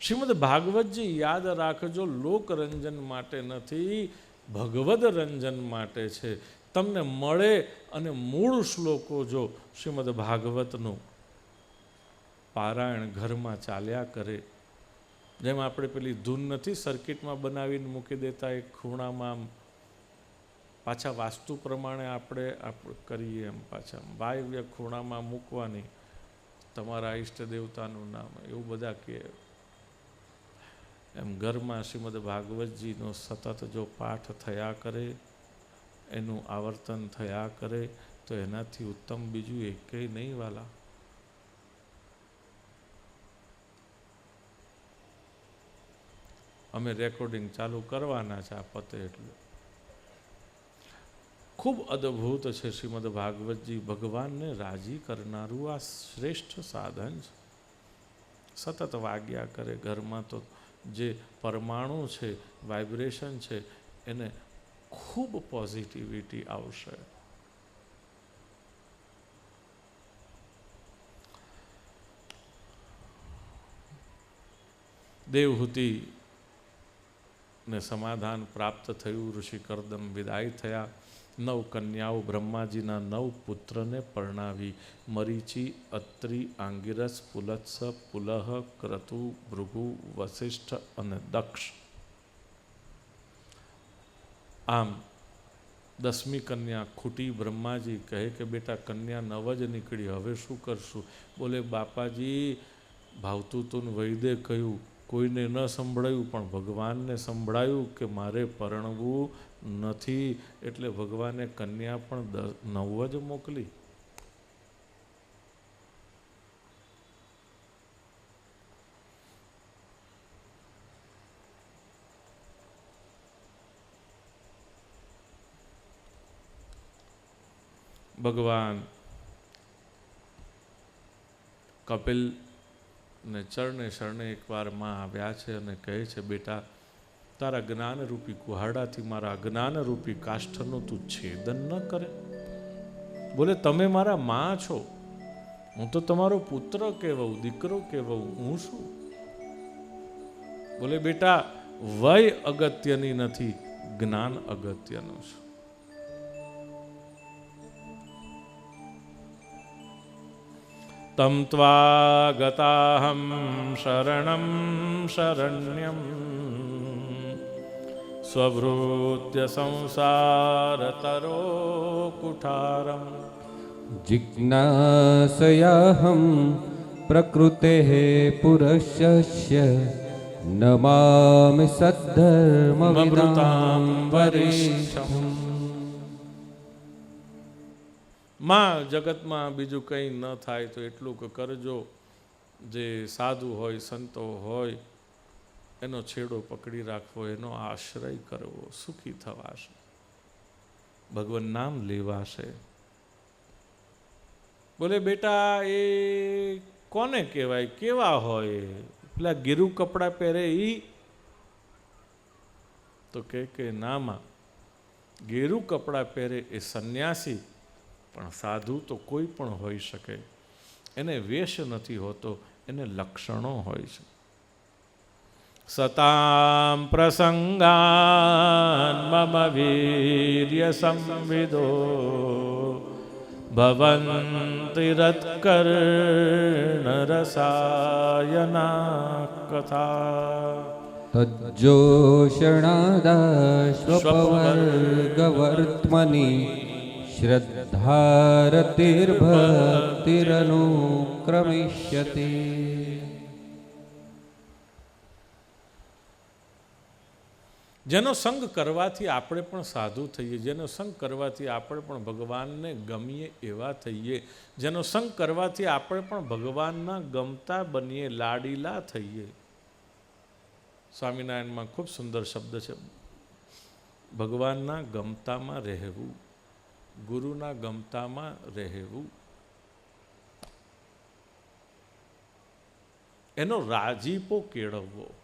શ્રીમદ ભાગવતજી યાદ રાખજો, લોકરંજન માટે નથી, ભગવદ રંજન માટે છે. તમને મળે અને મૂળ શ્લોકો જો શ્રીમદ ભાગવતનું પારાયણ ઘરમાં ચાલ્યા કરે. જેમ આપણે પેલી ધૂન નથી સર્કિટમાં બનાવીને મૂકી દેતા એક ખૂણામાં પાછા વાસ્તુ પ્રમાણે આપણે કરીએ એમ પાછા. વાયવ્ય ખૂણામાં મૂકવાની, તમારા ઈષ્ટ દેવતાનું નામ, એવું બધા કે એમ ઘરમાં શ્રીમદ ભાગવતજીનો સતત જો પાઠ થયા કરે, એનું આવર્તન થયા કરે, તો એનાથી ઉત્તમ બીજું એકેય નહીં વાલા. અમે રેકોર્ડિંગ ચાલુ કરવાના છે આ પતે એટલે. ખૂબ અદ્ભુત છે શ્રીમદ ભાગવતજી, ભગવાનને રાજી કરનારું આ શ્રેષ્ઠ સાધન છે. સતત વાગ્યા કરે, ઘરમાં તો જે પરમાણુ છે વાઇબ્રેશન છે એને ખૂબ પોઝિટિવિટી આવશે. દેવહૂતિ ને સમાધાન પ્રાપ્ત થયું. ઋષિ કરદમ વિદાય થયા. નવ કન્યાઓ બ્રહ્માજીના નવ પુત્રને પરણાવી. મરીચી, અત્રિ, આંગિરસ, પુલત્સ, પુલહ, ક્રતુ, ભૃગુ, વસિષ્ઠ અને દક્ષ. આમ દસમી કન્યા ખૂટી બ્રહ્માજી કહે કે, બેટા, કન્યા નવ જ નીકળી. હવે શું કરશું? બોલે, બાપાજી, ભાવતું તું વૈદે કહ્યું કોઈને ન સંભળાયું, પણ ભગવાનને સંભળાયું કે મારે પરણવું નથી, એટલે ભગવાને કન્યા પણ નવ જ મોકલી. ભગવાન, કપિલ ને ચરણે શરણે એકવારમાં આવ્યા છે અને કહે છે, બેટા, તારા જ્ઞાનરૂપી કુહાડાથી મારા અજ્ઞાનરૂપી કાષ્ઠનું તું છેદન ન કરે. બોલે, તમે મારા માં છો. હું તો તમારો પુત્ર કહેવું દીકરો કહેવું હું શું? બોલે, બેટા, વય અગત્યની નથી, જ્ઞાન અગત્યનું છે. तं त्वागताहं शरणं शरण्यं स्वभृत्य संसारतरो कुठारम् जिज्ञासयाहं प्रकृतेः पुरुषस्य नमामि सद्धर्ममृतां वरिष्ठम् માં જગતમાં બીજું કંઈ ન થાય તો એટલું કરજો. જે સાધુ હોય, સંતો હોય, એનો છેડો પકડી રાખવો, એનો આશ્રય કરવો, સુખી થવાશે. ભગવાન નામ લેવાશે. બોલે, બેટા, એ કોને કહેવાય? કેવા હોય? પેલા ગીરું કપડાં પહેરે એ તો કે, નામાં, ગેરું કપડાં પહેરે એ સંન્યાસી. પણ સાધુ તો કોઈ પણ હોઈ શકે. એને વેશ નથી હોતો, એને લક્ષણો હોય છે. સતામ પ્રસંગાન મમ વીર્ય સંવિદો ભવંતિરત્કર્ણરસાયના કથા તજ્જોષણાદાશ્વપવર્ગવર્ત્મની શ્રદ્ધા ધારતિર્ભક્તિરનુક્રમિષ્યતિ જેનો સંગ કરવાથી આપણે પણ સાધુ થઈએ, જેનો સંગ કરવાથી આપણે પણ ભગવાનને ગમીએ એવા થઈએ, જેનો સંગ કરવાથી આપણે પણ ભગવાનના ગમતા બનીએ, લાડીલા થઈએ. સ્વામિનારાયણમાં ખૂબ સુંદર શબ્દ છે. ભગવાનના ગમતામાં રહેવું. ગુરુના ગમતામાં રહેવું. એનો રાજીપો કેળવવો.